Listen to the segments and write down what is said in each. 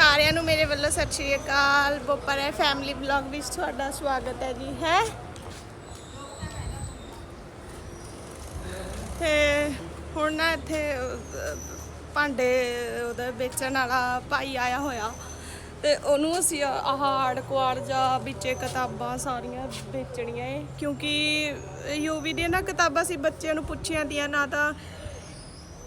ਸਾਰਿਆਂ ਨੂੰ ਮੇਰੇ ਵੱਲੋਂ ਸਤਿ ਸ਼੍ਰੀ ਅਕਾਲ। ਬੋਪਰ ਹੈ ਫੈਮਿਲੀ ਵਲੌਗ ਵਿੱਚ ਤੁਹਾਡਾ ਸਵਾਗਤ ਹੈ ਜੀ, ਹੈ? ਤੇ ਹੁਣ ਨਾ ਇੱਥੇ ਭਾਂਡੇ ਉਹਦਾ ਵੇਚਣ ਵਾਲਾ ਭਾਈ ਆਇਆ ਹੋਇਆ। ਤੇ ਉਹਨੂੰ ਅਸੀਂ ਆਹ ਆੜ ਕੁਆੜ ਜਾਂ ਵਿੱਚੇ ਕਿਤਾਬਾਂ ਸਾਰੀਆਂ ਵੇਚਣੀਆਂ ਏ, ਕਿਉਂਕਿ ਯੂਵੀ ਦੀਆਂ ਨਾ ਕਿਤਾਬਾਂ ਸੀ ਬੱਚਿਆਂ ਨੂੰ ਪੁੱਛੀਆਂ ਦੀਆਂ, ਨਾ ਤਾਂ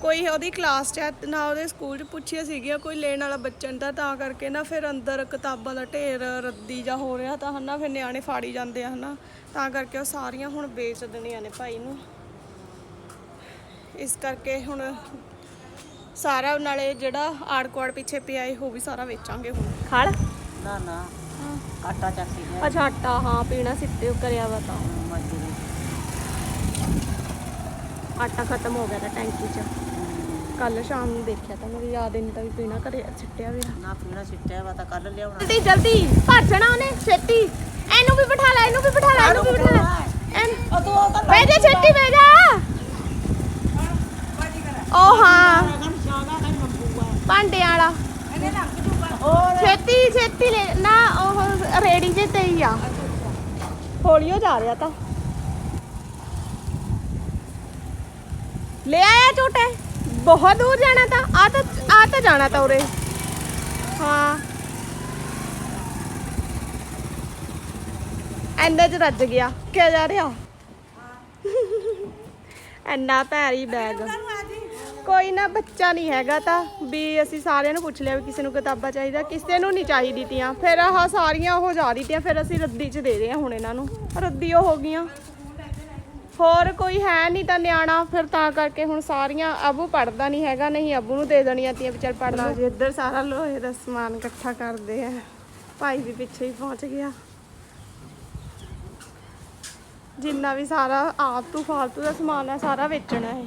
ਕੋਈ ਉਹਦੀ ਕਲਾਸ 'ਚ ਹੈ, ਨਾ ਉਹਦੇ ਸਕੂਲ 'ਚ ਪੁੱਛਿਆ ਸੀਗੀਆਂ ਕੋਈ ਲੈਣ ਵਾਲਾ ਬੱਚਾ ਨਹੀਂ ਤਾਂ ਤਾਂ ਕਰਕੇ ਨਾ ਫਿਰ ਅੰਦਰ ਕਿਤਾਬਾਂ ਦਾ ਢੇਰ ਰੱਦੀ ਜਾ ਹੋ ਰਿਹਾ ਤਾਂ ਹਨਾ ਫਿਰ ਨਿਆਣੇ ਫਾੜੀ ਜਾਂਦੇ ਆ ਹਨਾ ਤਾਂ ਕਰਕੇ ਉਹ ਸਾਰੀਆਂ ਹੁਣ ਵੇਚ ਦੇਣੀਆਂ ਨੇ ਭਾਈ ਨੂੰ। ਇਸ ਕਰਕੇ ਹੁਣ ਸਾਰਾ ਨਾਲੇ ਜਿਹੜਾ ਆੜ ਕੁਆੜ ਪਿੱਛੇ ਪਿਆ ਏ ਉਹ ਵੀ ਸਾਰਾ ਵੇਚਾਂਗੇ ਹੁਣ। ਖੜ। ਨਾ ਨਾ। ਆਟਾ ਚੱਕੀ ਗਿਆ ਅੱਛਾ ਆਟਾ ਹਾਂ ਪੀਣਾ ਸਿੱਟੇ ਕਰਿਆ ਵਾ ਤਾਂ। ਮਜ਼ਦੂਰੀ। ਆਟਾ ਖਤਮ ਹੋ ਗਿਆ ਤਾਂ ਟੈਂਕੀ 'ਚ। ਕੱਲ ਸ਼ਾਮ ਨੂੰ ਦੇਖਿਆ ਤਾਂ ਮੈਨੂੰ ਯਾਦ ਨਹੀਂ ਤਾਂ ਵੀ ਪੀਣਾ ਕਰੇ ਸਿੱਟਿਆ ਵੀ ਨਾ। ਪੀਣਾ ਸਿੱਟਿਆ ਵਾ ਤਾਂ ਕੱਲ ਲਿਆਉਣਾ। ਜਲਦੀ ਜਲਦੀ ਭੱਜਣਾ ਉਹਨੇ ਛੇਤੀ। ਇਹਨੂੰ ਵੀ ਬਿਠਾ ਲੈ ਇਹਨੂੰ ਵੀ ਬਿਠਾ ਲੈ ਇਹਨੂੰ ਵੀ ਬਿਠਾ ਲੈ। ਐਨ- ਉਹ ਤੂੰ ਉਹ ਤਾਂ ਬਹਿ ਜਾ ਛੇਤੀ ਬਹਿ ਜਾ। ਉਹ ਹਾਂ। ਭਾਂਡਿਆਂ ਵਾਲਾ। ਛੇਤੀ ਛੇਤੀ ਲੈ ਨਾ ਉਹ ਰੇੜੀ ਜੇ ਤੇ ਹੀ ਆ। ਹੌਲੀਓ ਜਾ ਰਿਹਾ ਤਾਂ। ਲੈ ਆਇਆ ਝੂਟੇ। ਬਹੁਤ ਦੂਰ ਜਾਣਾ ਤਾਂ ਆ ਤਾਂ ਆ ਤਾਂ ਜਾਣਾ ਤਾਂ ਉਰੇ। ਹਾਂ। ਐਂਦੇ ਚ ਰੱਜ ਗਿਆ, ਕਿਆ ਜਾ ਰਿਹਾ? ਐਨਾ ਭਾਰੀ ਬੈਗ ਕੋਈ ਨਾ, ਬੱਚਾ ਨਹੀਂ ਹੈਗਾ ਤਾਂ ਵੀ ਅਸੀਂ ਸਾਰਿਆਂ ਨੂੰ ਪੁੱਛ ਲਿਆ ਵੀ ਕਿਸੇ ਨੂੰ ਕਿਤਾਬਾਂ ਚਾਹੀਦਾ, ਕਿਸੇ ਨੂੰ ਨਹੀਂ ਚਾਹੀਦੀ ਤੀਆਂ। ਫਿਰ ਆਹ ਸਾਰੀਆਂ ਉਹ ਜਾ ਰਹੀ ਤੀਆਂ, ਫਿਰ ਅਸੀਂ ਰੱਦੀ 'ਚ ਦੇ ਰਹੇ ਹਾਂ ਹੁਣ ਇਹਨਾਂ ਨੂੰ। ਰੱਦੀ ਉਹ ਹੋ ਗਈਆਂ। ਹੋਰ ਕੋਈ ਹੈ ਨਹੀਂ ਤਾਂ ਨਿਆਣਾ ਫਿਰ ਤਾਂ ਕਰਕੇ ਹੁਣ ਸਾਰੀਆਂ ਅਬੂ ਪੜਦਾ ਨਹੀਂ ਹੈਗਾ ਨਹੀਂ ਅਬੂ ਨੂੰ ਦੇ ਦੇਣੀਆਂ ਤੀਆਂ ਵਿਚਾਰ ਪੜ ਲਾ ਜੀ ਇੱਧਰ ਸਾਰਾ ਲੋਹੇ ਦਾ ਸਮਾਨ ਇਕੱਠਾ ਕਰਦੇ ਆ। ਭਾਈ ਵੀ ਪਿੱਛੇ ਹੀ ਪਹੁੰਚ ਗਿਆ। ਜਿੰਨਾ ਵੀ ਸਾਰਾ ਆਪ ਤੋਂ ਫਾਲਤੂ ਦਾ ਸਮਾਨ ਹੈ ਸਾਰਾ ਵੇਚਣਾ ਹੈ।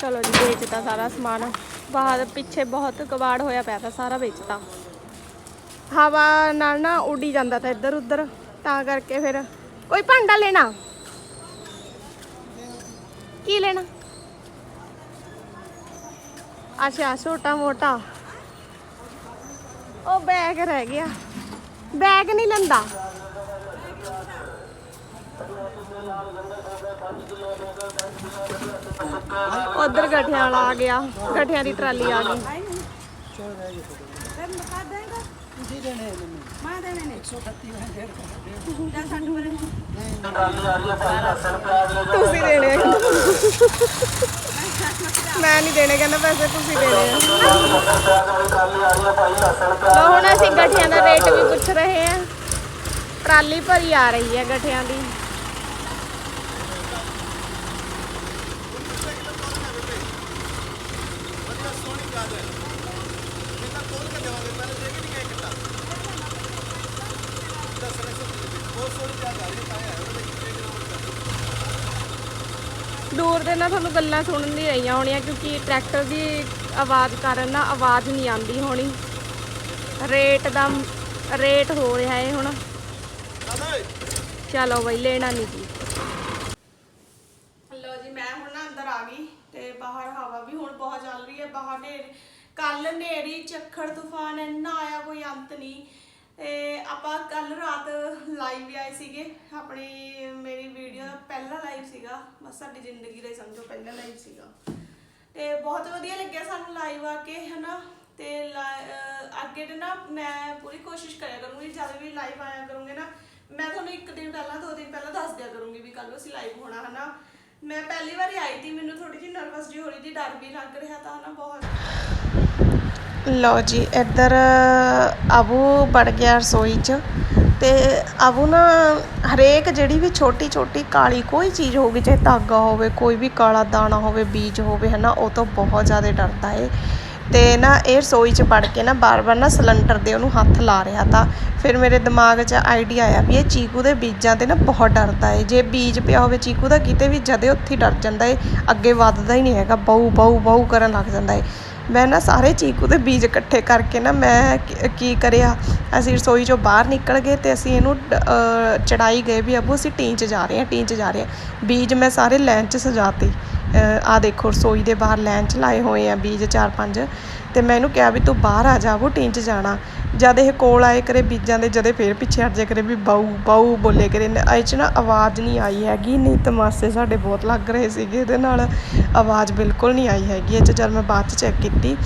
ਚਲੋ ਜੀ, ਵੇਚਤਾ ਸਾਰਾ ਸਮਾਨ। ਬਾਹਰ ਪਿੱਛੇ ਬਹੁਤ ਕਬਾੜ ਹੋਇਆ ਪਿਆ ਤਾਂ ਸਾਰਾ ਵੇਚਤਾ। ਹਵਾ ਨਾਲ ਨਾ ਉੱਡੀ ਜਾਂਦਾ ਤਾਂ ਇੱਧਰ ਉੱਧਰ, ਤਾਂ ਕਰਕੇ ਫਿਰ ਕੋਈ ਭਾਂਡਾ ਲੈਣਾ? ਕੀ ਲੈਣਾ? ਅੱਛਾ, ਛੋਟਾ ਮੋਟਾ। ਉਹ ਬੈਗ ਰਹਿ ਗਿਆ। ਬੈਗ ਨਹੀਂ ਲੰਦਾ। ਉਧਰ ਗਠਿਆਂ ਵਾਲਾ ਆ ਗਿਆ। ਗਠਿਆਂ ਦੀ ਟਰਾਲੀ ਆ ਗਈ। ਤੁਸੀਂ ਦੇਣੇ ਆ। ਮੈਂ ਨਹੀਂ ਦੇਣੇ, ਕਹਿੰਦਾ ਪੈਸੇ ਤੁਸੀਂ ਦੇਣੇ ਆ। ਲੋ ਹੁਣ ਅਸੀਂ ਗਠਿਆਂ ਦਾ ਰੇਟ ਵੀ ਪੁੱਛ ਰਹੇ ਆ। ਟਰਾਲੀ ਭਰੀ ਆ ਰਹੀ ਹੈ ਗਠਿਆਂ ਦੀ। ਦੂਰ ਦੇ ਨਾ ਤੁਹਾਨੂੰ ਗੱਲਾਂ ਸੁਣਨ ਨਹੀਂ ਰਹੀਆਂ ਹੋਣੀਆਂ ਕਿਉਂਕਿ ਟਰੈਕਟਰ ਦੀ ਆਵਾਜ਼ ਕਾਰਨ ਨਾ ਆਵਾਜ਼ ਨਹੀਂ ਆਉਂਦੀ ਹੋਣੀ। ਰੇਟ ਦਾ ਰੇਟ ਹੋ ਰਿਹਾ ਹੈ ਹੁਣ। ਚਲੋ ਬਈ ਲੈਣਾ ਨਹੀਂ ਜੀ ਲੋ ਜੀ ਮੈਂ ਹੁਣ ਨਾ ਅੰਦਰ ਆ ਗਈ ਤੇ ਬਾਹਰ ਹਵਾ ਵੀ ਹੁਣ ਬਹੁਤ ਚੱਲ ਰਹੀ ਹੈ ਬਾਹਰ ਨੇ ਕੱਲ ਨੇਰੀ ਝੱਖੜ ਤੂਫਾਨ, ਇੰਨਾ ਆਇਆ ਕੋਈ ਅੰਤ ਨਹੀਂ। ਤੇ ਆਪਾਂ ਕੱਲ ਰਾਤ ਲਾਈਵ ਵੀ ਆਏ ਸੀਗੇ। ਆਪਣੀ, ਮੇਰੀ ਵੀਡੀਓ ਦਾ ਪਹਿਲਾ ਲਾਈਵ ਸੀਗਾ। ਬਸ ਸਾਡੀ ਜ਼ਿੰਦਗੀ ਦਾ ਹੀ ਸਮਝੋ, ਪਹਿਲਾ ਲਾਈਵ ਸੀਗਾ। ਤੇ ਬਹੁਤ ਵਧੀਆ ਲੱਗਿਆ ਸਾਨੂੰ ਲਾਈਵ ਆ ਕੇ, ਹਨਾ? ਤੇ ਲਾ- ਅਹ ਅੱਗੇ ਤੇ ਨਾ ਮੈਂ ਪੂਰੀ ਕੋਸ਼ਿਸ਼ ਕਰਿਆ ਕਰੂੰਗੀ, ਜਦ ਵੀ ਲਾਈਵ ਆਇਆ ਕਰੂੰਗੇ ਨਾ, ਮੈਂ ਤੁਹਾਨੂੰ ਇੱਕ ਦਿਨ ਪਹਿਲਾਂ, ਦੋ ਦਿਨ ਪਹਿਲਾਂ ਦੱਸ ਦਿਆ ਕਰੂੰਗੀ ਵੀ ਕੱਲ ਅਸੀਂ ਲਾਈਵ ਹੋਣਾ, ਹਨਾ? ਮੈਂ ਪਹਿਲੀ ਵਾਰੀ ਆਈ ਸੀ ਮੈਨੂੰ ਥੋੜੀ ਜਿਹੀ ਨਰਵਸ ਜਿਹੀ ਹੋ ਰਹੀ ਸੀ, ਡਰ ਵੀ ਲੱਗ ਰਿਹਾ ਤਾਂ, ਹਨਾ? ਬਹੁਤ। ਲਓ ਜੀ, ਇੱਧਰ ਅਬੂ ਵੜ ਗਿਆ ਰਸੋਈ 'ਚ ਤੇ ਅਬੂ ਨਾ ਹਰੇਕ ਜਿਹੜੀ ਵੀ ਛੋਟੀ ਛੋਟੀ ਕਾਲੀ ਕੋਈ ਚੀਜ਼ ਹੋਵੇ ਚਾਹੇ ਧਾਗਾ ਹੋਵੇ, ਕੋਈ ਵੀ ਕਾਲਾ ਦਾਣਾ ਹੋਵੇ, ਬੀਜ ਹੋਵੇ, ਹਨਾ, ਉਹ ਤੋਂ ਬਹੁਤ ਜ਼ਿਆਦਾ ਡਰਦਾ ਏ ਤੇ ਨਾ ਇਹ ਰਸੋਈ 'ਚ ਵੜ ਕੇ ਨਾ ਬਾਰ-ਬਾਰ ਨਾ ਸਿਲੰਡਰ ਦੇ ਉਹਨੂੰ ਹੱਥ ਲਾ ਰਿਹਾ ਤਾਂ ਫਿਰ ਮੇਰੇ ਦਿਮਾਗ 'ਚ ਆਈਡੀਆ ਆਇਆ ਵੀ ਇਹ ਚੀਕੂ ਦੇ ਬੀਜਾਂ ਤੇ ਨਾ ਬਹੁਤ ਡਰਦਾ ਏ। ਜੇ ਬੀਜ ਪਿਆ ਹੋਵੇ ਚੀਕੂ ਦਾ, ਕਿਤੇ ਵੀ ਜਦੇ ਉੱਥੇ ਹੀ ਡਰ ਜਾਂਦਾ ਏ, ਅੱਗੇ ਵੱਧਦਾ ਹੀ ਨਹੀਂ ਹੈਗਾ ਬਹੁ ਬਹੁ ਬਹੁ ਕਰਨ ਲੱਗ ਜਾਂਦਾ ਏ। ਮੈਂ ਨਾ ਸਾਰੇ ਚੀਕੂ ਦੇ ਬੀਜ ਇਕੱਠੇ ਕਰਕੇ ਨਾ ਮੈਂ ਕੀ- ਕਰਿਆ? ਅਸੀਂ ਰਸੋਈ ਚੋਂ ਬਾਹਰ ਨਿਕਲ ਗਏ ਅਤੇ ਅਸੀਂ ਇਹਨੂੰ ਚੜਾਈ ਗਏ ਵੀ ਅੱਬੂ ਅਸੀਂ ਟੀਂ 'ਚ ਜਾ ਰਹੇ ਹਾਂ, ਟੀਂ 'ਚ ਜਾ ਰਹੇ ਹਾਂ। ਬੀਜ ਮੈਂ ਸਾਰੇ ਲਾਈਨ 'ਚ ਸਜਾ ਸਜਾਤੇ। ਆ ਦੇਖੋ, ਰਸੋਈ ਦੇ ਬਾਹਰ ਲਾਈਨ 'ਚ ਲਾਏ ਹੋਏ ਆ ਬੀਜ ਚਾਰ ਪੰਜ। ਤੇ ਮੈਂ ਇਹਨੂੰ ਕਿਹਾ ਵੀ ਤੂੰ ਬਾਹਰ ਆ ਜਾ, ਉਹ ਟੀਂ 'ਚ ਜਾਣਾ। ਜਦ ਇਹ ਕੋਲ ਆਏ ਕਰੇ ਬੀਜਾਂ ਦੇ, ਜਦੇ ਫੇਰ ਪਿੱਛੇ ਹਟ ਜਾ ਕਰੇ ਵੀ ਬਾਊ ਬਾਊ ਬੋਲੇ ਕਰੇ। ਇਹ 'ਚ ਨਾ ਆਵਾਜ਼ ਨਹੀਂ ਆਈ ਹੈਗੀ, ਨਹੀਂ ਤਮਾਸੇ ਸਾਡੇ ਬਹੁਤ ਲੱਗ ਰਹੇ ਸੀਗੇ ਇਹਦੇ ਨਾਲ। ਆਵਾਜ਼ ਬਿਲਕੁਲ ਨਹੀਂ ਆਈ ਹੈਗੀ, ਇਹ 'ਚ ਜਦ ਮੈਂ ਬਾਅਦ 'ਚ ਚੈੱਕ ਕੀਤੀ।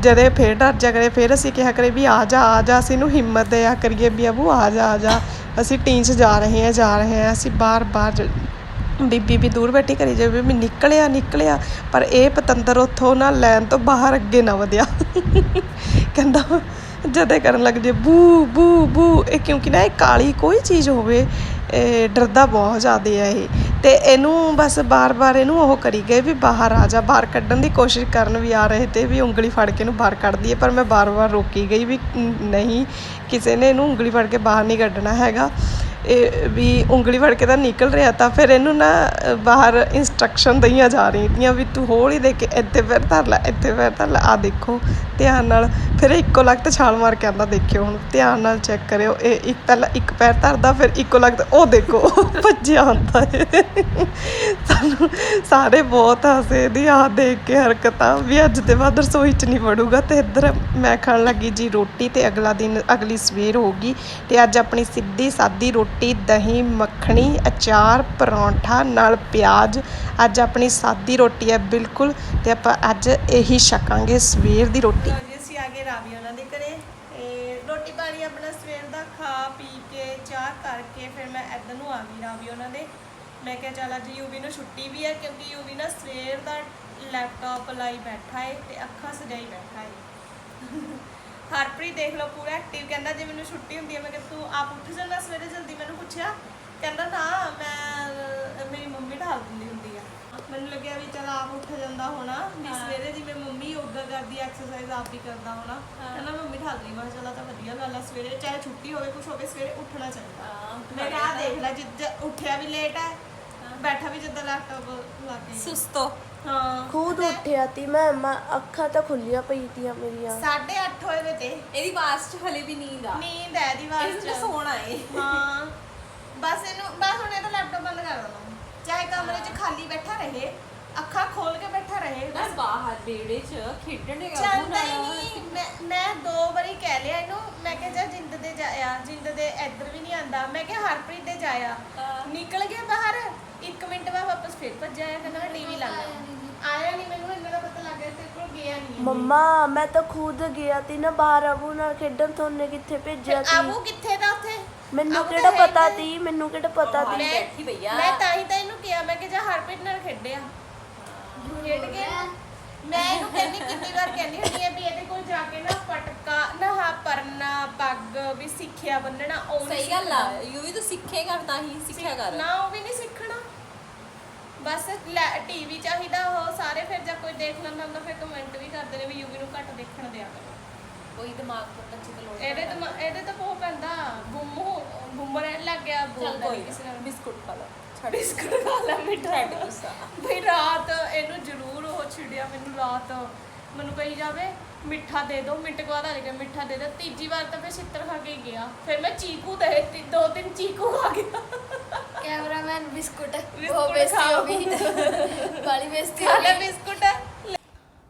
ਜਦੇ ਫੇਰ ਡਰ ਜਾ ਕਰੇ, ਫੇਰ ਅਸੀਂ ਕਿਹਾ ਕਰੇ ਵੀ ਆ ਜਾ ਆ ਜਾ, ਅਸੀਂ ਇਹਨੂੰ ਹਿੰਮਤ ਦਿਆ ਕਰੀਏ ਵੀ ਅਬੂ ਆ ਜਾ ਆ ਜਾ। ਅਸੀਂ ਟੀਨ 'ਚ ਜਾ ਰਹੇ ਹਾਂ, ਜਾ ਰਹੇ ਹਾਂ, ਅਸੀਂ ਬਾਰ-ਬਾਰ ਬੀਬੀ ਵੀ ਦੂਰ ਬੈਠੀ ਕਰੀ ਜਾਵੇ, ਵੀ ਨਿਕਲਿਆ ਨਿਕਲਿਆ, ਪਰ ਇਹ ਪਤੰਦਰ ਉੱਥੋਂ ਨਾ ਲੈਣ ਤੋਂ ਬਾਹਰ ਅੱਗੇ ਨਾ ਵਧਿਆ। ਕਹਿੰਦਾ ਜਦੇ ਕਰਨ ਲੱਗ ਜੇ, ਬੂ ਬੂ ਬੂ, ਇਹ ਕਿਉਂਕਿ ਨਾ ਇਹ ਕਾਲੀ ਕੋਈ ਚੀਜ਼ ਹੋਵੇ ਡਰਦਾ ਬਹੁਤ ਜ਼ਿਆਦਾ ਹੈ ਇਹ। ਤੇ ਇਹਨੂੰ ਬਸ ਬਾਰ-ਬਾਰ ਇਹਨੂੰ ਉਹ ਕਰੀ ਗਏ ਵੀ ਬਾਹਰ ਆ ਜਾ, ਬਾਹਰ ਕੱਢਣ ਦੀ ਕੋਸ਼ਿਸ਼ ਕਰਨ ਵੀ ਆ ਰਹੇ ਤੇ ਵੀ ਉਂਗਲੀ ਫੜ ਕੇ ਇਹਨੂੰ ਬਾਹਰ ਕੱਢਦੀ ਹੈ ਪਰ ਮੈਂ ਬਾਰ-ਬਾਰ ਰੋਕੀ ਗਈ ਵੀ ਨਹੀਂ, ਕਿਸੇ ਨੇ ਇਹਨੂੰ ਉਂਗਲੀ ਫੜ ਕੇ ਬਾਹਰ ਨਹੀਂ ਕੱਢਣਾ ਹੈਗਾ। ਇਹ ਵੀ ਉਂਗਲੀ ਫੜ ਕੇ ਤਾਂ ਨਿਕਲ ਰਿਹਾ ਤਾਂ ਫਿਰ ਇਹਨੂੰ ਨਾ ਬਾਹਰ ਇੰਸਟਰਕਸ਼ਨ ਦਈਆਂ ਜਾ ਰਹੀਆਂ ਤੀਆਂ ਵੀ ਤੂੰ ਹੌਲੀ ਦੇ ਕੇ ਇੱਥੇ ਪੈਰ ਧਰ ਲੈ, ਇੱਥੇ ਪੈਰ ਧਰ ਲੈ ਆ ਦੇਖੋ, ਧਿਆਨ ਨਾਲ, ਫਿਰ ਇਹ ਇੱਕੋ ਲਗਤ ਛਾਲ ਮਾਰ ਕੇ ਆਂਦਾ ਦੇਖਿਓ ਹੁਣ, ਧਿਆਨ ਨਾਲ ਚੈੱਕ ਕਰਿਓ, ਇਹ ਇੱਕ ਪਹਿਲਾਂ ਇੱਕ ਪੈਰ ਧਰਦਾ, ਫਿਰ ਇੱਕੋ ਲਗਤ, ਉਹ ਦੇਖੋ, ਭੱਜਿਆ ਆਉਂਦਾ ਹੈ ਸਾਨੂੰ ਸਾਰੇ ਬਹੁਤ ਹੱਸੇ ਦੀ ਆ ਦੇਖ ਕੇ ਹਰਕਤਾਂ ਵੀ ਅੱਜ ਦੇ ਬਾਅਦ ਰਸੋਈ 'ਚ ਨਹੀਂ ਵੜੂਗਾ ਤੇ ਇੱਧਰ ਮੈਂ ਖਾਣ ਲੱਗੀ ਜੀ ਰੋਟੀ ਤੇ ਅਗਲਾ ਦਿਨ, ਅਗਲੀ ਸਵੇਰ ਹੋਗੀ ਤੇ ਅੱਜ ਆਪਣੀ ਸਿੱਧੀ ਸਾਦੀ ਰੋਟੀ ਦਹੀਂ, ਮੱਖਣੀ, ਅਚਾਰ, ਪਰੌਂਠਾ ਨਾਲ ਪਿਆਜ਼। ਅੱਜ ਆਪਣੀ ਸਾਦੀ ਰੋਟੀ ਹੈ, ਬਿਲਕੁਲ। ਤੇ ਆਪਾਂ ਅੱਜ ਇਹੀ ਛਕਾਂਗੇ ਸਵੇਰ ਦੀ ਰੋਟੀ। ਜੀ ਅਸੀਂ ਆ ਗਏ ਰਾਵੀ ਉਹਨਾਂ ਦੇ ਘਰੇ। ਤੇ ਰੋਟੀ ਪਾਣੀ ਆਪਣਾ ਸਵੇਰ ਦਾ ਖਾ, ਪੀ ਕੇ, ਚਾਹ ਕਰਕੇ ਫਿਰ ਮੈਂ ਇੱਧਰ ਨੂੰ ਆ ਗਈ ਰਾਵੀ ਉਹਨਾਂ ਦੇ। ਮੈਂ ਕਿਹਾ ਚੱਲ ਅੱਜ ਯੂਵੀ ਨੂੰ ਛੁੱਟੀ ਵੀ ਹੈ, ਕਿਉਂਕਿ ਯੂਵੀ ਨਾ ਸਵੇਰ ਦਾ ਲੈਪਟਾਪ ਲਾਈ ਬੈਠਾ ਹੈ ਤੇ ਅੱਖਾਂ ਸਜਾਈ ਬੈਠਾ ਹੈ ਹਰਪ੍ਰੀਤ ਦੇਖ ਲਓ ਪੂਰਾ ਐਕਟਿਵ ਕਹਿੰਦਾ ਜੇ ਮੈਨੂੰ ਛੁੱਟੀ ਹੁੰਦੀ ਹੈ ਮੈਂ ਕਿਹਾ ਤੂੰ ਆਪ ਉੱਠ ਜਾਂਦਾ ਸਵੇਰੇ ਜਲਦੀ ਮੈਨੂੰ ਪੁੱਛਿਆ। ਕਹਿੰਦਾ ਨਾ ਮੈਂ ਮੇਰੀ ਮੰਮੀ ਢਾਲ ਦਿੰਦੀ ਹੁੰਦੀ ਆ। ਮੈਨੂੰ ਲੱਗਿਆ ਵੀ ਚਲ ਆਪ ਉੱਠ ਜਾਂਦਾ ਹੋਣਾ ਵੀ ਸਵੇਰੇ ਜਿਵੇਂ ਮੰਮੀ ਯੋਗਾ ਕਰਦੀ ਐਕਸਰਸਾਈਜ਼ ਆਪ ਵੀ ਕਰਦਾ ਹੋਣਾ। ਕਹਿੰਦਾ ਮੰਮੀ ਢਾਲ ਦਿੰਦੀ ਮੈਂ ਚਲ ਤਾਂ ਵਧੀਆ ਗੱਲ ਆ ਸਵੇਰੇ ਚਾਹੇ ਛੁੱਟੀ ਹੋਵੇ ਕੁਝ ਹੋਵੇ ਸਵੇਰੇ ਉੱਠਣਾ ਚਾਹੀਦਾ। ਮੈਂ ਕਿਹਾ ਆਹ ਦੇਖ ਲੈ ਜਿੱਦ ਉੱਠਿਆ ਵੀ ਲੇਟ ਹੈ ਬੈਠਾ ਵੀ ਜਿੱਦਾਂ ਲੈਪਟਾਪ ਲਾ ਕੇ। ਸੁਸਤੋ ਹਾਂ। ਖੁਦ ਉੱਠਿਆ ਤੀ ਮੈਂ ਮੈਂ ਅੱਖਾਂ ਤਾਂ ਖੁੱਲੀਆਂ ਪਈ ਤੀਆਂ ਮੇਰੀਆਂ। 8:30 ਹੋਏ ਵੇ ਤੇ ਇਹਦੀ ਬਾਸ ਚ ਹਲੇ ਵੀ ਨੀਂਦ ਆ। ਨੀਂਦ ਹੈ ਦੀ ਆਵਾਜ਼ ਇਹਨੂੰ ਚ। ਸੋਣਾ ਏ। ਹਾਂ। ਬਸ ਇਹਨੂੰ ਬਸ ਹੁਣ ਇਹਦਾ ਲੈਪਟਾਪ ਬੰਦ ਕਰ ਦੇਣਾ। ਚਾਹੇ ਕਮਰੇ 'ਚ ਖਾਲੀ ਬੈਠਾ ਰਹੇ ਅੱਖਾਂ ਖੋਲ ਕੇ ਬੈਠਾ ਰਹੇ ਮੈਂ ਬਾਹਰ ਵਿਹੜੇ ਚ ਖੇਡਣ ਗਿਆ ਚੱਲਦਾ ਹੀ ਨਹੀਂ। ਮੈਂ ਮੈਂ ਦੋ ਵਾਰੀ ਕਹਿ ਲਿਆ ਇਹਨੂੰ। ਮੈਂ ਕਿਹਾ ਜਾ ਜਿੰਦ ਦੇ ਜਾਇਆ ਜਿੰਦ ਦੇ ਇੱਧਰ ਵੀ ਨਹੀਂ ਆਂਦਾ। ਮੈਂ ਕਿਹਾ ਹਰਪ੍ਰੀਤ ਦੇ ਜਾਇਆ। ਨਿਕਲ ਗਿਆ ਬਾਹਰ। 1 ਮਿੰਟ ਬਾਅਦ ਵਾਪਸ ਫਿਰ ਭੱਜਿਆ ਆਇਆ ਕਹਿੰਦਾ ਟੀਵੀ ਲਾ ਲਿਆ ਆਇਆ ਨਹੀਂ ਮੈਨੂੰ ਇੰਨਾ ਦਾ ਪਤਾ ਲੱਗ ਗਿਆ ਤੇ ਕੋਲ ਗਿਆ ਨਹੀਂ ਮੰਮਾ ਮੈਂ ਤਾਂ ਖੁਦ ਗਿਆ ਤੀ ਨਾ ਬਾਹਰ ਅਬੂ ਨਾਲ ਖੇਡਣ ਤੁਹਾਨੂੰ ਕਿੱਥੇ ਭੇਜਿਆ ਤੀ ਆਬੂ ਕਿੱਥੇ ਦਾ ਉੱਥੇ? ਮੈਨੂੰ ਕਿਹੜਾ ਹੈ ਪਤਾ ਹੀ ਤੀ ਮੈਨੂੰ ਕਿਹੜਾ ਪਤਾ ਤੀ? ਮੈਂ ਬੈਠੀ ਭਈਆ। ਮੈਂ ਤਾਂ ਹੀ ਤਾਂ ਇਹਨੂੰ ਕਿਹਾ ਮੈਂ ਕਿ ਜਾ ਹਰਪ੍ਰੀਤ ਨਾਲ ਖੇਡਿਆ। ਖੇਡ ਕੇ ਮੈਂ ਇਹਨੂੰ ਕਹਿੰਦੀ ਕਿੰਨੀ ਵਾਰ ਕਹਿੰਦੀ ਹੁੰਦੀ ਆ ਵੀ ਇਹਦੇ ਕੋਲ ਜਾ ਕੇ ਨਾ ਪਟਕਾ ਨਾ ਹਾ ਪਰਨਾ ਪੱਗ ਵੀ ਸਿੱਖਿਆ ਬੰਨਣਾ ਉਹ ਨਹੀਂ ਸਹੀ ਗੱਲ ਆ ਯੂ ਵੀ ਤੂੰ ਸਿੱਖੇਗਾ ਤਾਂ ਹੀ ਸਿੱਖਿਆ ਕਰ। ਨਾ ਉਹ ਵੀ ਨਹੀਂ ਬਸ ਟੀਵੀ ਚਾਹੀਦਾ ਉਹ ਸਾਰੇ ਫਿਰ ਜਾਂ ਕੋਈ ਦੇਖ ਲੈਂਦਾ ਹੁੰਦਾ ਫਿਰ ਕਮੈਂਟ ਵੀ ਕਰਦੇ ਨੇ ਵੀ ਯੂਵੀ ਨੂੰ ਘੱਟ ਦੇਖਣ ਦਿਆ ਕਰੋ। ਕੋਈ ਦਿਮਾਗ ਤੋਂ ਕੱਚੀ ਤੇ ਲੋੜ ਇਹਦੇ ਤਾਂ ਮ- ਇਹਦੇ ਤਾਂ ਬਹੁਤ ਪੈਂਦਾ ਗੁੰਮ ਹੋ ਗੁੰਮ ਰਹਿਣ ਲੱਗ ਗਿਆ ਚੱਲ ਬੋਲਦਾ ਕੋਈ ਕਿਸੇ ਨਾਲ। ਬਿਸਕੁਟ ਖਾ ਲਓ ਛੱਡ ਬਿਸਕੁਟ ਖਾ ਲੈ ਮਿੱਠਾ ਛੱਡ ਗੁੱਸਾ। ਬਈ ਰਾਤ ਇਹਨੂੰ ਜ਼ਰੂਰ ਉਹ ਛਿੜਿਆ ਮੈਨੂੰ ਰਾਤ ਮੈਨੂੰ ਕਹੀ ਜਾਵੇ ਮਿੱਠਾ ਦੇ ਦਿਓ ਮਿੰਟ ਕੁ ਬਾਅਦ ਆ ਜਾਏਗਾ ਮਿੱਠਾ ਦੇ ਦਿਓ ਤੀਜੀ ਵਾਰ ਤਾਂ ਫਿਰ ਛਿੱਤਰ ਖਾ ਕੇ ਹੀ ਗਿਆ। ਫਿਰ ਮੈਂ ਚੀਕੂ ਦੇ ਦੋ ਤਿੰਨ ਚੀਕੂ ਖਾ ਗਿਆ ਕੈਮਰਾਮੈਨ ਬਿਸਕੁਟ ਬਿਸਕੁਟ ਬੇਇੱਜ਼ਤੀ ਹੋ ਗਈ। ਬਾਲੀ ਬੇਇੱਜ਼ਤੀ ਖਾ ਲੈ ਬਿਸਕੁਟ।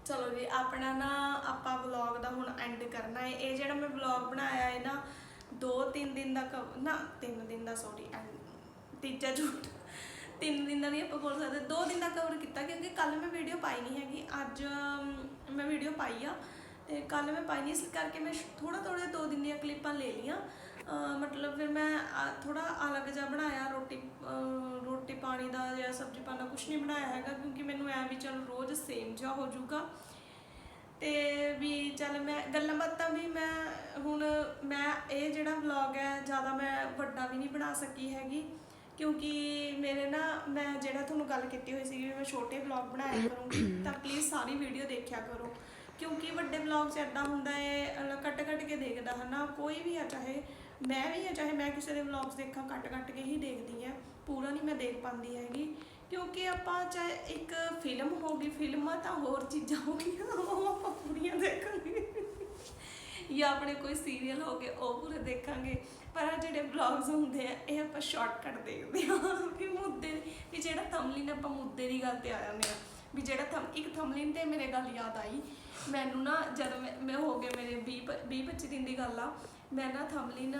ਚਲੋ ਜੀ ਆਪਣਾ ਨਾ ਆਪਾਂ ਵਲੌਗ ਦਾ ਹੁਣ ਐਂਡ ਕਰਨਾ ਹੈ। ਇਹ ਜਿਹੜਾ ਮੈਂ ਵਲੌਗ ਬਣਾਇਆ ਹੈ ਨਾ 2-3 ਦਿਨ ਦਾ ਕਵ- ਨਾ 3 ਦਿਨ ਦਾ ਸੌਰੀ ਤੀਜਾ ਝੂਠ ਤਿੰਨ ਦਿਨ ਦਾ ਨਹੀਂ ਆਪਾਂ ਬੋਲ ਸਕਦੇ। ਦੋ ਦਿਨ ਦਾ ਕਵਰ ਕੀਤਾ ਕਿਉਂਕਿ ਕੱਲ ਮੈਂ ਵੀਡੀਓ ਪਾਈ ਨਹੀਂ ਹੈਗੀ। ਅੱਜ ਅਮ, ਮੈਂ ਵੀਡੀਓ ਪਾਈ ਆ। ਤੇ ਕੱਲ ਮੈਂ ਪਾਈ ਨਹੀਂ ਇਸ ਕਰਕੇ ਮੈਂ ਥੋੜਾ ਥੋੜਾ ਦੋ ਦਿਨ ਦੀਆਂ ਕਲਿੱਪਾਂ ਲੈ ਲੀਆਂ ਮਤਲਬ ਫਿਰ ਮੈਂ ਥੋੜਾ ਅਲੱਗ ਜਿਹਾ ਬਣਾਇਆ, ਰੋਟੀ ਰੋਟੀ ਪਾਣੀ ਦਾ ਜਾਂ ਸਬਜ਼ੀ ਪਾਣੀ ਦਾ ਕੁਝ ਨਹੀਂ ਬਣਾਇਆ ਹੈਗਾ, ਕਿਉਂਕਿ ਮੈਨੂੰ ਐ ਵੀ ਚਲ ਰੋਜ਼ ਸੇਮ ਜਿਹਾ ਹੋ ਜਾਊਗਾ। ਤੇ ਵੀ ਚੱਲ ਮੈਂ, ਗੱਲਾਂ ਬਾਤਾਂ ਵੀ ਮੈਂ ਹੁਣ, ਮੈਂ ਇਹ ਜਿਹੜਾ ਵਲੌਗ ਹੈ, ਜ਼ਿਆਦਾ ਮੈਂ ਵੱਡਾ ਵੀ ਨਹੀਂ ਬਣਾ ਸਕੀ ਹੈਗੀ, ਕਿਉਂਕਿ ਮੇਰੇ ਨਾ, ਮੈਂ ਜਿਹੜਾ ਤੁਹਾਨੂੰ ਗੱਲ ਕੀਤੀ ਹੋਈ ਸੀ ਵੀ ਮੈਂ ਛੋਟੇ ਵਲੌਗ ਬਣਾਇਆ ਕਰੂੰਗੀ, ਤਾਂ ਪਲੀਜ਼ ਸਾਰੀ ਵੀਡੀਓ ਦੇਖਿਆ ਕਰੋ। ਕਿਉਂਕਿ ਵੱਡੇ ਵਲੌਗ 'ਚ ਇਦਾਂ ਹੁੰਦਾ ਹੈ ਕੱਟ ਕੱਟ ਕੇ ਦੇਖਦਾ ਹਨਾ ਕੋਈ ਵੀ ਆ ਚਾਹੇ, ਮੈਂ ਵੀ ਆ ਚਾਹੇ ਮੈਂ ਕਿਸੇ ਦੇ ਵਲੌਗਸ ਦੇਖਾਂ, ਕੱਟ ਕੱਟ ਕੇ ਹੀ ਦੇਖਦੀ ਆ ਪੂਰਾ ਨਹੀਂ ਮੈਂ ਦੇਖ ਪਾਉਂਦੀ ਹੈਗੀ। ਕਿਉਂਕਿ ਆਪਾਂ ਚਾਹੇ ਇੱਕ ਫਿਲਮ ਹੋ ਗਈ ਫਿਲਮਾਂ ਤਾਂ ਹੋਰ ਚੀਜ਼ਾਂ ਹੋ ਗਈਆਂ, ਉਹ ਆਪਾਂ ਪੂਰੀਆਂ ਦੇਖਾਂਗੇ। ਜਾਂ ਆਪਣੇ ਕੋਈ ਸੀਰੀਅਲ ਹੋ ਗਏ, ਉਹ ਪੂਰੇ ਦੇਖਾਂਗੇ। ਪਰ ਆਹ ਜਿਹੜੇ ਵਲੌਗਸ ਹੁੰਦੇ ਆ, ਇਹ ਆਪਾਂ ਸ਼ਾਰਟਕਟ ਦੇਖਦੇ ਹਾਂ ਵੀ ਮੁੱਦੇ, ਵੀ ਜਿਹੜਾ ਥੰਬਲਿਨ ਆਪਾਂ ਮੁੱਦੇ ਦੀ ਗੱਲ ਤੇ ਆ ਜਾਂਦੇ ਆ ਵੀ ਜਿਹੜਾ ਥਮ, ਇੱਕ ਥੰਬਲਿਨ ਤੇ ਮੇਰੇ ਗੱਲ ਯਾਦ ਆਈ। ਮੈਨੂੰ ਨਾ ਜਦ ਮੈਂ ਮੈਂ ਹੋ ਗਏ ਮੇਰੇ 20 20 25 ਦਿਨ ਦੀ ਗੱਲ ਆ, ਮੈਂ ਨਾ ਥੰਬਲਿਨ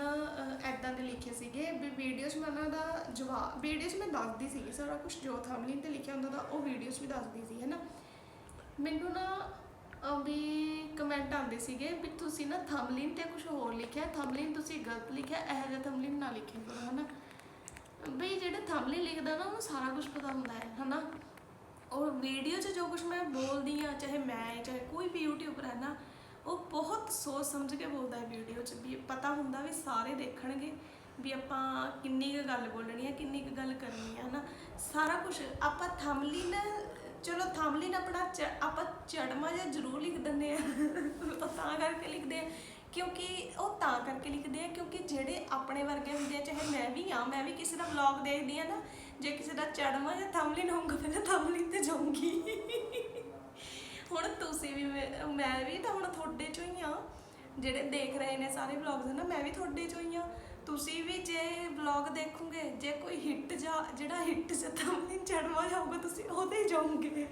ਐਦਾਂ ਦੇ ਲਿਖੇ ਸੀਗੇ ਵੀ ਵੀਡੀਓ 'ਚ ਮੈਂ ਉਹਨਾਂ ਦਾ ਜਵਾਬ ਵੀਡੀਓ 'ਚ ਮੈਂ ਦੱਸਦੀ ਸੀਗੀ ਸਾਰਾ ਕੁਝ ਜੋ ਥੰਬਲਿਨ ਤੇ ਲਿਖਿਆ ਹੁੰਦਾ ਤਾਂ ਉਹ ਵੀਡੀਓ 'ਚ ਵੀ ਦੱਸਦੀ ਸੀ, ਹੈਨਾ। ਮੈਨੂੰ ਨਾ, ਅਹ, ਵੀ ਕਮੈਂਟ ਆਉਂਦੇ ਸੀਗੇ ਵੀ ਤੁਸੀਂ ਨਾ ਥੰਬਲਿਨ ਤੇ ਕੁਝ ਹੋਰ ਲਿਖਿਆ ਥੰਬਲਿਨ ਤੁਸੀਂ ਗਲਤ ਲਿਖਿਆ, ਇਹੋ ਜਿਹਾ ਥੰਬਲਿਨ ਨਾ ਲਿਖਿਆ ਕਰੋ, ਹਨਾ। ਬਈ ਜਿਹੜਾ ਥੰਬਲਿਨ ਲਿਖਦਾ ਨਾ, ਉਹਨੂੰ ਸਾਰਾ ਕੁਝ ਪਤਾ ਹੁੰਦਾ ਹੈ, ਹਨਾ। ਔਰ ਵੀਡੀਓ 'ਚ ਜੋ ਕੁਝ ਮੈਂ ਬੋਲਦੀ ਆ ਚਾਹੇ ਮੈਂ ਚਾਹੇ ਕੋਈ ਵੀ ਯੂਟਿਊਬਰ ਹੈ ਨਾ ਉਹ ਬਹੁਤ ਸੋਚ ਸਮਝ ਕੇ ਬੋਲਦਾ ਹੈ ਵੀਡੀਓ 'ਚ, ਵੀ ਪਤਾ ਹੁੰਦਾ ਵੀ ਸਾਰੇ ਦੇਖਣਗੇ, ਵੀ ਆਪਾਂ ਕਿੰਨੀ ਕੁ ਗੱਲ ਬੋਲਣੀ ਹੈ, ਕਿੰਨੀ ਕੁ ਗੱਲ ਕਰਨੀ ਹੈ, ਹਨਾ? ਸਾਰਾ ਕੁਝ ਆਪਾਂ ਥੰਬਲਿਨ ਚਲੋ ਥੰਬਲਿਨ ਆਪਣਾ ਚ- ਆਪਾਂ ਚੜਮਾ ਜਿਹਾ ਜ਼ਰੂਰ ਲਿਖ ਦਿੰਦੇ ਆ ਉਹ ਤਾਂ ਕਰਕੇ ਲਿਖਦੇ ਆ ਕਿਉਂਕਿ ਉਹ ਤਾਂ ਕਰਕੇ ਲਿਖਦੇ ਆ, ਕਿਉਂਕਿ ਜਿਹੜੇ ਆਪਣੇ ਵਰਗੇ ਹੁੰਦੇ ਆ, ਚਾਹੇ ਮੈਂ ਵੀ ਆ ਮੈਂ ਵੀ ਕਿਸੇ ਦਾ ਵਲੌਗ ਦੇਖਦੀ ਆ ਨਾ ਜੇ ਕਿਸੇ ਦਾ ਚੜਮਾ ਜਾਂ ਥੰਬਲਿਨ ਹੋਊਗਾ ਪਹਿਲਾਂ ਥੰਬਲਿਨ ਤੇ ਜਾਊਂਗੀ। ਹੁਣ ਤੁਸੀਂ ਵੀ ਮੇ- ਮੈਂ ਵੀ ਤਾਂ ਹੁਣ ਤੁਹਾਡੇ ਚੋਂ ਹੀ ਆ ਜਿਹੜੇ ਦੇਖ ਰਹੇ ਨੇ ਸਾਰੇ ਵਲੌਗਸ ਨਾ, ਮੈਂ ਵੀ ਤੁਹਾਡੇ ਚੋਂ ਹੀ ਆ ਤੁਸੀਂ ਵੀ ਜੇ ਵਲੌਗ ਦੇਖੋਗੇ, ਜੇ ਕੋਈ ਹਿੱਟ ਜਾਂ, ਜਿਹੜਾ ਹਿੱਟ ਜਾਂ ਥੰਬਲਿਨ ਚੜਵਾ ਜਾਊਗਾ, ਤੁਸੀਂ ਉਹਦੇ ਹੀ ਜਾਓਗੇ।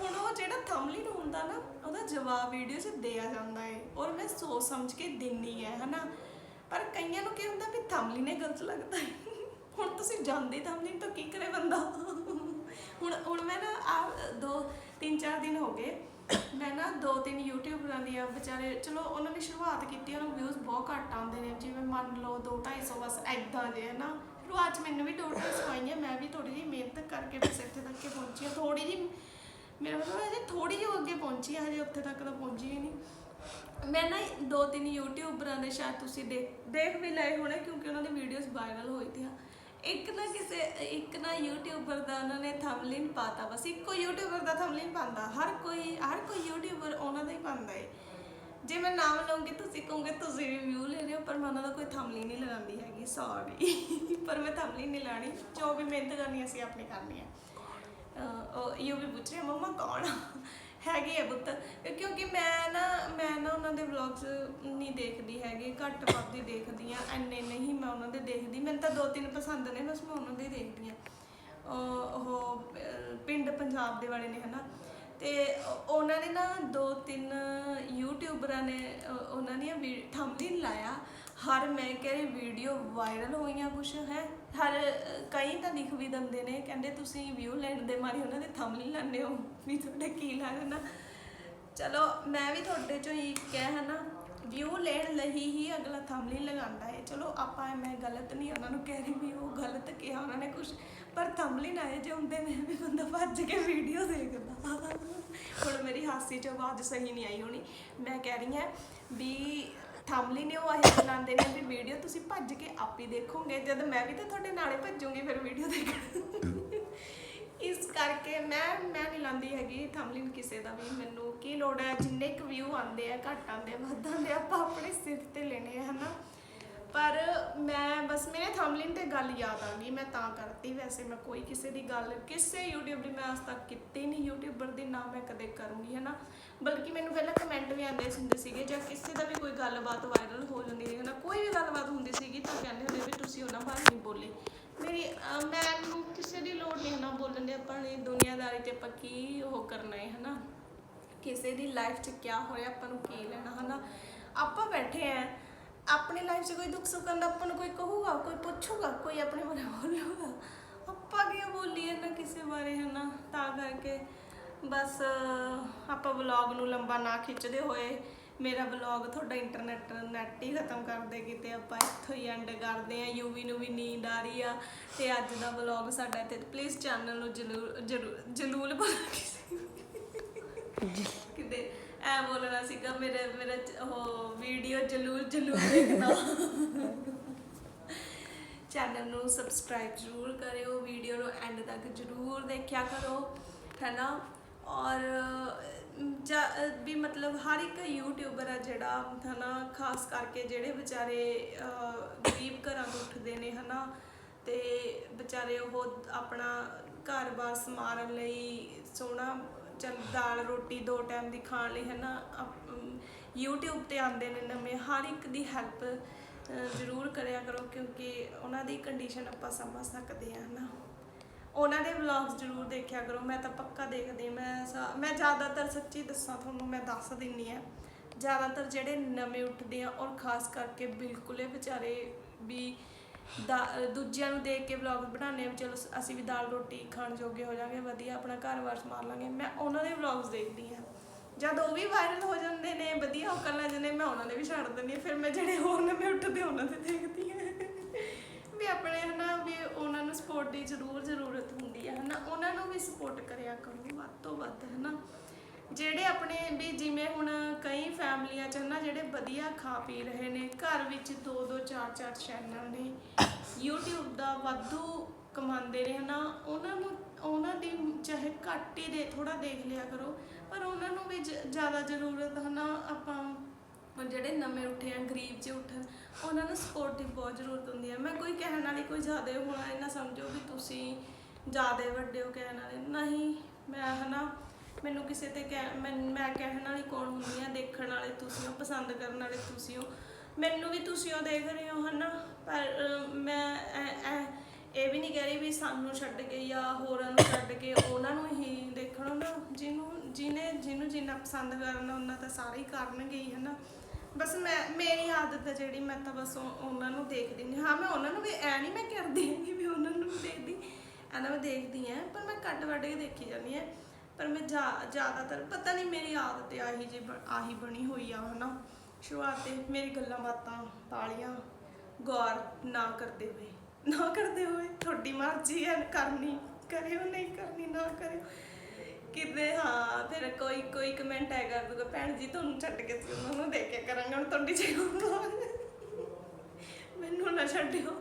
ਹੁਣ ਉਹ ਜਿਹੜਾ ਥੰਬਲਿਨ ਹੁੰਦਾ ਨਾ, ਉਹਦਾ ਜਵਾਬ ਵੀਡੀਓ 'ਚ ਦਿਆ ਜਾਂਦਾ ਹੈ ਔਰ ਮੈਂ ਸੋਚ ਸਮਝ ਕੇ ਦਿੰਨੀ ਹੈ ਹਨਾ? ਪਰ ਕਈਆਂ ਨੂੰ ਕੀ ਹੁੰਦਾ ਵੀ ਥੰਬਲਿਨ ਹੀ ਗਲਤ ਲੱਗਦਾ ਹੈ ਹੁਣ ਤੁਸੀਂ ਜਾਂਦੇ ਤਾਂ ਨਹੀਂ, ਤਾਂ ਕੀ ਕਰੇ ਬੰਦਾ? ਹੁਣ ਹੁਣ ਮੈਂ ਨਾ ਆ ਦੋ, ਤਿੰਨ, ਚਾਰ ਦਿਨ ਹੋ ਗਏ। ਮੈਂ ਨਾ ਦੋ, ਤਿੰਨ ਯੂਟਿਊਬਰਾਂ ਦੀਆਂ ਵਿਚਾਰੇ, ਚਲੋ ਉਹਨਾਂ ਨੇ ਸ਼ੁਰੂਆਤ ਕੀਤੀ ਉਹਨਾਂ ਨੂੰ ਵਿਊਜ਼ ਬਹੁਤ ਘੱਟ ਆਉਂਦੇ ਨੇ, ਜਿਵੇਂ ਮੰਨ ਲਓ 2 250 ਬਸ ਐਦਾਂ ਦੇ ਹੈ ਨਾ। ਸ਼ੁਰੂਆਤ 'ਚ ਮੈਨੂੰ ਵੀ 2 250 ਆਈਆਂ ਮੈਂ ਵੀ ਥੋੜੀ ਜਿਹੀ ਮਿਹਨਤ ਕਰਕੇ ਬਸ ਇੱਥੇ ਤੱਕ ਕੇ ਪਹੁੰਚੀ ਹਾਂ। ਥੋੜੀ ਜਿਹੀ, ਮੇਰਾ ਮਤਲਬ ਹਜੇ ਥੋੜੀ ਜਿਹੀ ਅੱਗੇ ਪਹੁੰਚੀ ਹਾਂ ਹਜੇ ਉੱਥੇ ਤੱਕ ਤਾਂ ਪਹੁੰਚੀ ਹੀ ਨਹੀਂ। ਮੈਂ ਨਾ ਦੋ, ਤਿੰਨ ਯੂਟਿਊਬਰਾਂ ਦੇ ਸ਼ਾਇਦ ਤੁਸੀਂ ਦੇਖ ਦੇਖ ਵੀ ਲਏ ਹੋਣੇ, ਕਿਉਂਕਿ ਉਹਨਾਂ ਦੀ ਵੀਡੀਓਜ਼ ਵਾਇਰਲ ਹੋਈ ਤੀਆਂ ਇੱਕ ਨਾ ਕਿਸੇ, ਇੱਕ ਨਾ ਯੂਟਿਊਬਰ ਦਾ ਉਹਨਾਂ ਨੇ ਥੰਬਲਿਨ ਪਾਤਾ, ਬਸ ਇੱਕੋ ਯੂਟਿਊਬਰ ਦਾ ਥੰਬਲਿਨ ਪਾਉਂਦਾ ਹਰ ਕੋਈ ਹਰ ਕੋਈ ਯੂਟਿਊਬਰ ਉਹਨਾਂ ਦਾ ਹੀ ਪਾਉਂਦਾ ਏ। ਜੇ ਮੈਂ ਨਾਮ ਲਵਾਂਗੀ ਤੁਸੀਂ ਕਹੋਗੇ, ਤੁਸੀਂ ਰਿਵਿਊ ਲੈ ਰਹੇ ਹੋ, ਪਰ ਮੈਂ ਉਹਨਾਂ ਦਾ ਕੋਈ ਥੰਬਲਿਨ ਨਹੀਂ ਲਗਾਉਂਦੀ ਹੈਗੀ ਸੌਰੀ ਪਰ ਮੈਂ ਥੰਬਲਿਨ ਨਹੀਂ ਲਾਣੀ, ਜੋ ਵੀ ਮਿਹਨਤ ਕਰਨੀ ਅਸੀਂ ਆਪਣੀ ਕਰਨੀ ਹੈ। ਉਹ ਯੂ ਵੀ ਪੁੱਛ ਰਹੇ, ਮੰਮਾ ਕੌਣ ਆ? ਹੈਗੀ ਹੈ ਪੁੱਤ। ਵਲੌਗਸ ਨਹੀਂ ਦੇਖਦੀ ਹੈਗੀ, ਘੱਟ ਵੱਧ ਹੀ ਦੇਖਦੀ ਆ ਐਨੇ ਨਹੀਂ ਮੈਂ ਉਹਨਾਂ ਦੇ ਦੇਖਦੀ। ਮੈਨੂੰ ਤਾਂ ਦੋ ਤਿੰਨ ਪਸੰਦ ਨੇ, ਬਸ ਮੈਂ ਉਹਨਾਂ ਦੇ ਦੇਖਦੀ ਆ ਉਹ ਪਿੰਡ ਪੰਜਾਬ ਦੇ ਵਾਲੇ ਨੇ, ਹਨਾ? ਤੇ ਉਹ- ਉਹਨਾਂ ਨੇ ਨਾ ਦੋ ਤਿੰਨ ਯੂਟਿਊਬਰਾਂ ਨੇ ਉਹਨਾਂ ਦੀਆਂ ਥੰਬਨੇਲ ਲਾਇਆ। ਹਰ ਮੈਂ ਕਹਿ ਰਹੀ ਵੀਡੀਓ ਵਾਇਰਲ ਹੋਈਆਂ ਕੁਛ, ਹੈ? ਹਰ ਕਈ ਤਾਂ ਲਿਖ ਵੀ ਦਿੰਦੇ ਨੇ, ਕਹਿੰਦੇ ਤੁਸੀਂ ਵਿਊ ਲੈਣ ਦੇ ਮਾਰੇ ਉਹਨਾਂ ਦੇ ਥੰਬਨੇਲ ਲਾਉਂਦੇ ਹੋ। ਵੀ ਤੁਹਾਡਾ ਕੀ ਲੱਗਦਾ ਚਲੋ, ਮੈਂ ਵੀ ਤੁਹਾਡੇ ਚੋਂ ਹੀ ਕਹਿ ਹੈ ਨਾ ਵਿਊ ਲੈਣ ਲਈ ਹੀ ਅਗਲਾ ਥੰਬਨੇਲ ਲਗਾਉਂਦਾ ਹੈ। ਚਲੋ, ਆਪਾਂ ਮੈਂ ਗਲਤ ਨਹੀਂ ਉਹਨਾਂ ਨੂੰ ਕਹਿ ਰਹੀ ਵੀ ਉਹ ਗਲਤ ਕਿਹਾ ਉਹਨਾਂ ਨੇ ਕੁਝ ਪਰ ਥੰਬਨੇਲ ਆਏ ਜੇ ਹੁੰਦੇ ਨੇ ਵੀ ਬੰਦਾ ਭੱਜ ਕੇ ਵੀਡੀਓ ਦੇਖਦਾ। ਹੁਣ ਮੇਰੀ ਹਾਸੀ ਚ ਆਵਾਜ਼ ਸਹੀ ਨਹੀਂ ਆਈ ਹੋਣੀ। ਮੈਂ ਕਹਿ ਰਹੀ ਹਾਂ ਵੀ ਥੰਬਨੇਲ ਨੇ ਉਹ ਇਹ ਬਣਾਉਂਦੇ ਨੇ ਵੀ ਵੀਡੀਓ ਤੁਸੀਂ ਭੱਜ ਕੇ ਆਪ ਹੀ ਦੇਖੋਗੇ। ਜਦ ਮੈਂ ਵੀ ਤਾਂ ਤੁਹਾਡੇ ਨਾਲੇ ਭੱਜੂਗੀ, ਫਿਰ ਵੀਡੀਓ ਦੇਖਣ। ਇਸ ਕਰਕੇ ਮੈਂ ਮੈਂ ਨਹੀਂ ਲਾਉਂਦੀ ਹੈਗੀ ਥੰਬਨੇਲ ਕਿਸੇ ਦਾ ਵੀ। ਮੈਨੂੰ ਕੀ ਲੋੜ ਹੈ, ਜਿੰਨੇ ਕੁ ਵਿਊ ਆਉਂਦੇ ਆ, ਘੱਟ ਆਉਂਦੇ ਆ, ਵੱਧ ਆਉਂਦੇ ਆ, ਆਪਾਂ ਆਪਣੇ ਸਿਰ ਤੇ ਲੈਣੇ ਆ, ਹਨਾ। ਪਰ ਮੈਂ ਬਸ, ਮੇਰੇ ਥੰਬਨੇਲ ਤੇ ਗੱਲ ਯਾਦ ਆ ਗਈ, ਮੈਂ ਤਾਂ ਕਰਤੀ ਵੈਸੇ। ਮੈਂ ਕੋਈ ਕਿਸੇ ਦੀ ਗੱਲ, ਕਿਸੇ ਯੂਟਿਊਬ ਦੀ ਮੈਂ ਅੱਜ ਤੱਕ ਕੀਤੀ ਨਹੀਂ। ਯੂਟਿਊਬਰ ਦੀ ਨਾ ਮੈਂ ਕਦੇ ਕਰੂੰਗੀ ਹਨਾ। ਬਲਕਿ ਮੈਨੂੰ ਪਹਿਲਾਂ ਕਮੈਂਟ ਵੀ ਆਉਂਦੇ ਹੁੰਦੇ ਸੀਗੇ, ਜਾਂ ਕਿਸੇ ਦਾ ਵੀ ਕੋਈ ਗੱਲਬਾਤ ਵਾਇਰਲ ਹੋ ਜਾਂਦੀ ਹੈ ਨਾ ਕੋਈ ਵੀ ਗੱਲਬਾਤ ਹੁੰਦੀ ਸੀਗੀ, ਤਾਂ ਕਹਿੰਦੇ ਹੁੰਦੇ ਵੀ ਤੁਸੀਂ ਉਹਨਾਂ ਬਾਰੇ ਨਹੀਂ ਬੋਲੇ। ਮੇਰੀ ਅਹ ਮੈਨੂੰ ਕਿਸੇ ਦੀ ਲੋੜ ਨਹੀਂ ਹੈ ਨਾ ਬੋਲਣ ਦੀ ਆਪਾਂ ਨੇ ਦੁਨੀਆਦਾਰੀ ਤੇ ਆਪਾਂ ਕੀ ਉਹ ਕਰਨਾ ਹੈ ਹਨਾ? ਕਿਸੇ ਦੀ ਲਾਈਫ 'ਚ ਕੀ ਹੋਇਆ ਆਪਾਂ ਨੂੰ ਕੀ ਲੈਣਾ ਹਨਾ? ਆਪਾਂ ਬੈਠੇ ਆ ਆਪਣੀ ਲਾਈਫ 'ਚ ਕੋਈ ਦੁੱਖ ਸੁੱਖ ਹੁੰਦਾ ਆਪਾਂ ਨੂੰ ਕੋਈ ਕਹੂਗਾ ਕੋਈ ਪੁੱਛੂਗਾ ਕੋਈ ਆਪਣੇ ਬਾਰੇ ਬੋਲੂਗਾ? ਆਪਾਂ ਕੀ ਬੋਲੀਏ ਨਾ ਕਿਸੇ ਬਾਰੇ ਹਨਾ? ਤਾਂ ਕਰਕੇ ਬਸ ਅਹ, ਆਪਾਂ ਵਲੌਗ ਨੂੰ ਲੰਬਾ ਨਾ ਖਿੱਚਦੇ ਹੋਏ ਮੇਰਾ ਵਲੌਗ ਤੁਹਾਡਾ ਇੰਟਰਨੈਟ ਨੈਟ ਹੀ ਖਤਮ ਕਰ ਦੇ ਕਿਤੇ ਆਪਾਂ ਇੱਥੋਂ ਹੀ ਐਂਡ ਕਰਦੇ ਆ ਯੂਵੀ ਨੂੰ ਵੀ ਨੀਂਦ ਆ ਰਹੀ ਆ ਤੇ ਅੱਜ ਦਾ ਵਲੌਗ ਸਾਡਾ ਤੇ ਪਲੀਜ਼ ਚੈਨਲ ਨੂੰ ਜਲੂਲ ਜਲੂਲ ਜਲੂਲ ਬਣਾ ਕਿਸੇ ਕਿਤੇ ਐ ਬੋਲਣਾ ਸੀਗਾ ਮੇਰੇ ਮੇਰੇ ਉਹ ਵੀਡੀਓ ਜਲੂਰ ਜਲੂਰ ਦੇਖਣਾ। ਚੈਨਲ ਨੂੰ ਸਬਸਕ੍ਰਾਈਬ ਜ਼ਰੂਰ ਕਰਿਓ ਵੀਡੀਓ ਨੂੰ ਐਂਡ ਤੱਕ ਜ਼ਰੂਰ ਦੇਖਿਆ ਕਰੋ ਹੈਨਾ ਔਰ ਜਾ- ਵੀ ਮਤਲਬ ਹਰ ਇੱਕ ਯੂਟਿਊਬਰ ਆ ਜਿਹੜਾ ਹਨਾ ਖਾਸ ਕਰਕੇ ਜਿਹੜੇ ਵਿਚਾਰੇ ਗਰੀਬ ਘਰਾਂ ਤੋਂ ਉੱਠਦੇ ਨੇ ਹਨਾ ਤੇ ਵਿਚਾਰੇ ਉਹ ਆਪਣਾ ਘਰ-ਬਾਰ ਸੰਭਾਲਣ ਲਈ ਸੋਹਣਾ ਚੱਲ ਦਾਲ ਰੋਟੀ ਦੋ ਟਾਈਮ ਦੀ ਖਾਣ ਲਈ ਹਨਾ ਅਪ- ਅਮ, YouTube ਤੇ ਆਉਂਦੇ ਨੇ ਨਵੇਂ ਹਰ ਇੱਕ ਦੀ ਹੈਲਪ ਜ਼ਰੂਰ ਕਰਿਆ ਕਰੋ ਕਿਉਂਕਿ ਉਹਨਾਂ ਦੀ ਕੰਡੀਸ਼ਨ ਆਪਾਂ ਸਮਝ ਸਕਦੇ ਹਾਂ ਹਨਾ। ਉਹਨਾਂ ਦੇ ਵਲੌਗਸ ਜ਼ਰੂਰ ਦੇਖਿਆ ਕਰੋ, ਮੈਂ ਤਾਂ ਪੱਕਾ ਦੇਖਦੀ ਮੈਂ ਸਾ- ਮੈਂ ਜ਼ਿਆਦਾਤਰ ਸੱਚੀ ਦੱਸਾਂ ਤੁਹਾਨੂੰ, ਮੈਂ ਦੱਸ ਦਿੰਨੀ ਆ ਜ਼ਿਆਦਾਤਰ ਜਿਹੜੇ ਨਵੇਂ ਉੱਠਦੇ ਆ, ਔਰ ਖਾਸ ਕਰਕੇ ਬਿਲਕੁਲ ਇਹ ਵਿਚਾਰੇ ਵੀ ਦਾ- ਦੂਜਿਆਂ ਨੂੰ ਦੇਖ ਕੇ ਵਲੌਗ ਬਣਾਉਂਦੇ ਆ ਵੀ ਚਲੋ ਅਸੀਂ ਵੀ ਦਾਲ ਰੋਟੀ ਖਾਣ ਜੋਗੇ ਹੋ ਜਾਾਂਗੇ ਵਧੀਆ ਆਪਣਾ ਘਰ-ਬਾਰ ਸੰਭਾਲ ਲਾਂਗੇ। ਮੈਂ ਉਹਨਾਂ ਦੇ ਵਲੌਗਸ ਦੇਖਦੀ ਆ ਜਦ ਉਹ ਵੀ ਵਾਇਰਲ ਹੋ ਜਾਂਦੇ ਨੇ, ਵਧੀਆ ਉਹ ਕਰਨ ਲੱਗ ਜਾਂਦੇ ਮੈਂ ਉਹਨਾਂ ਦੇ ਵੀ ਛੱਡ ਦਿੰਦੀ ਹਾਂ। ਫਿਰ ਮੈਂ ਜਿਹੜੇ ਹੋਰ ਨਵੇਂ ਉੱਠਦੇ ਉਹਨਾਂ ਦੇ ਦੇਖਦੀ ਹਾਂ। ਵੀ ਆਪਣੇ ਹਨਾ ਵੀ ਉਹਨਾਂ ਨੂੰ ਸਪੋਰਟ ਦੀ ਜ਼ਰੂਰ ਜ਼ਰੂਰਤ ਹੁੰਦੀ ਹੈ ਹਨਾ, ਉਹਨਾਂ ਨੂੰ ਵੀ ਸਪੋਰਟ ਕਰਿਆ ਕਰੋ ਵੱਧ ਤੋਂ ਵੱਧ ਹਨਾ। ਜਿਹੜੇ ਆਪਣੇ ਵੀ ਜਿਵੇਂ ਹੁਣ ਕਈ ਫੈਮਲੀਆਂ ਚ ਨਾ ਜਿਹੜੇ ਵਧੀਆ ਖਾ ਪੀ ਰਹੇ ਨੇ, ਘਰ ਵਿੱਚ ਦੋ ਦੋ ਚਾਰ ਚਾਰ ਚੈਨਲ ਨੇ, YouTube ਦਾ ਵਾਧੂ ਕਮਾਉਂਦੇ ਨੇ ਹਨਾ, ਉਹਨਾਂ ਨੂੰ, ਉਹਨਾਂ ਦੀ ਚਾਹੇ ਘੱਟ ਹੀ ਦੇ ਥੋੜਾ ਦੇਖ ਲਿਆ ਕਰੋ, ਪਰ ਉਹਨਾਂ ਨੂੰ ਵੀ ਜ਼ਿਆਦਾ ਜ਼ਰੂਰਤ ਹਨਾ ਆਪਾਂ ਹੁਣ ਜਿਹੜੇ ਨਵੇਂ ਉੱਠੇ ਆ, ਗਰੀਬ ਚ ਉੱਠਣ ਉਹਨਾਂ ਨੂੰ ਸਪੋਰਟ ਦੀ ਬਹੁਤ ਜ਼ਰੂਰਤ ਹੁੰਦੀ ਹੈ ਮੈਂ ਕੋਈ ਕਹਿਣ ਵਾਲੀ ਕੋਈ ਜ਼ਿਆਦਾ ਹੋਣਾ ਇਹ ਨਾ ਸਮਝੋ ਵੀ ਤੁਸੀਂ ਜ਼ਿਆਦਾ ਵੱਡੇ ਹੋ ਕਹਿਣ ਵਾਲੇ, ਨਹੀਂ, ਮੈਂ ਹਨਾ, ਮੈਨੂੰ ਕਿਸੇ ਤੇ ਕਹਿ, ਮੈਂ ਮੈਂ ਕਹਿਣ ਵਾਲੀ ਕੌਣ ਹੁੰਦੀ ਆ? ਦੇਖਣ ਵਾਲੇ ਤੁਸੀਂ ਹੋ, ਪਸੰਦ ਕਰਨ ਵਾਲੇ ਤੁਸੀਂ ਹੋ। ਮੈਨੂੰ ਵੀ ਤੁਸੀਂ ਉਹ ਦੇਖ ਰਹੇ ਹੋ ਹਨਾ, ਪਰ ਮੈਂ ਐ- ਐ- ਇਹ ਵੀ ਨਹੀਂ ਕਹਿ ਰਹੀ ਵੀ ਸਾਨੂੰ ਛੱਡ ਕੇ ਜਾਂ ਹੋਰਾਂ ਨੂੰ ਛੱਡ ਕੇ ਉਹਨਾਂ ਨੂੰ ਹੀ ਦੇਖਣ ਨਾ ਜਿਹਨੂੰ ਜਿਹਨੇ ਜਿਹਨੂੰ ਪਸੰਦ ਕਰਨਾ, ਉਹਨਾਂ ਤਾਂ ਸਾਰੇ ਹੀ ਕਰਨਗੇ ਹੀ ਹਨਾ? ਬਸ ਮੈਂ, ਮੇਰੀ ਆਦਤ ਹੈ ਜਿਹੜੀ ਮੈਂ ਤਾਂ ਬਸ ਉਹ- ਉਹਨਾਂ ਨੂੰ ਦੇਖਦੀ ਨਹੀਂ ਹਾਂ, ਮੈਂ ਉਹਨਾਂ ਨੂੰ ਵੀ ਐ ਨਹੀਂ ਮੈਂ ਕਰਦੀ ਹੈਗੀ ਵੀ ਉਹਨਾਂ ਨੂੰ ਦੇਖਦੀ। ਐਨਾ ਮੈਂ ਦੇਖਦੀ ਆ ਪਰ ਮੈਂ ਕੱਟ ਵੱਢ ਕੇ ਦੇਖੀ ਜਾਂਦੀ ਆ ਪਰ ਮੈਂ ਜ਼ਿਆ- ਜ਼ਿਆਦਾਤਰ ਪਤਾ ਨਹੀਂ ਮੇਰੀ ਆਦਤ ਆਹੀ ਜੀ ਆਹੀ ਬਣੀ ਹੋਈ ਆ, ਹਨਾ? ਸ਼ੁਰੂਆਤ ਤੇ ਮੇਰੀ ਗੱਲਾਂ ਬਾਤਾਂ ਤਾਲੀਆਂ, ਗੌਰ ਨਾ ਕਰਦੇ ਹੋਏ। ਨਾ ਕਰਦੇ ਹੋਏ, ਤੁਹਾਡੀ ਮਰਜ਼ੀ ਹੈ ਕਰਨੀ। ਕਰਿਓ, ਨਹੀਂ ਕਰਨੀ, ਨਾ ਕਰਿਓ। ਕਿਤੇ ਹਾਂ, ਫਿਰ ਕੋਈ ਕੋਈ ਕਮੈਂਟ ਆਇਆ ਕਰ ਦੂਗਾ ਭੈਣ ਜੀ, ਤੁਹਾਨੂੰ ਛੱਡ ਕੇ ਸੀ ਉਹਨਾਂ ਨੂੰ ਦੇਖ ਕੇ ਕਰਾਂਗਾ, ਹੁਣ ਤੁਹਾਡੀ ਜਗ੍ਹਾ ਮੈਨੂੰ ਨਾ ਛੱਡਿਓ,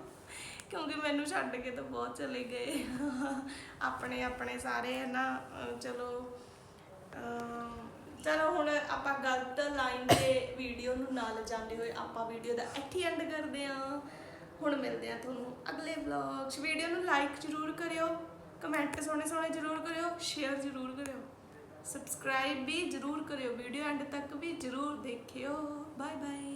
ਕਿਉਂਕਿ ਮੈਨੂੰ ਛੱਡ ਕੇ ਤਾਂ ਬਹੁਤ ਚਲੇ ਗਏ। ਆਪਣੇ ਆਪਣੇ ਸਾਰੇ, ਹੈ ਨਾ ਚਲੋ ਚਲੋ, ਹੁਣ ਆਪਾਂ ਗਲਤ ਲਾਈਨ ਤੇ ਵੀਡੀਓ ਨੂੰ ਨਾਲ ਜਾਂਦੇ ਹੋਏ ਆਪਾਂ ਵੀਡੀਓ ਦਾ ਇੱਥੇ ਐਂਡ ਕਰਦੇ ਹਾਂ। ਹੁਣ ਮਿਲਦੇ ਆ ਤੁਹਾਨੂੰ ਅਗਲੇ ਵਲੌਗ 'ਚ। ਵੀਡੀਓ ਨੂੰ ਲਾਈਕ ਜ਼ਰੂਰ ਕਰਿਓ। ਕਮੈਂਟ ਸੋਹਣੇ ਸੋਹਣੇ ਜ਼ਰੂਰ ਕਰਿਓ ਸ਼ੇਅਰ ਜ਼ਰੂਰ ਕਰਿਓ ਸਬਸਕ੍ਰਾਈਬ ਵੀ ਜ਼ਰੂਰ ਕਰਿਓ ਵੀਡੀਓ ਐਂਡ ਤੱਕ ਵੀ ਜ਼ਰੂਰ ਦੇਖਿਓ। Bye bye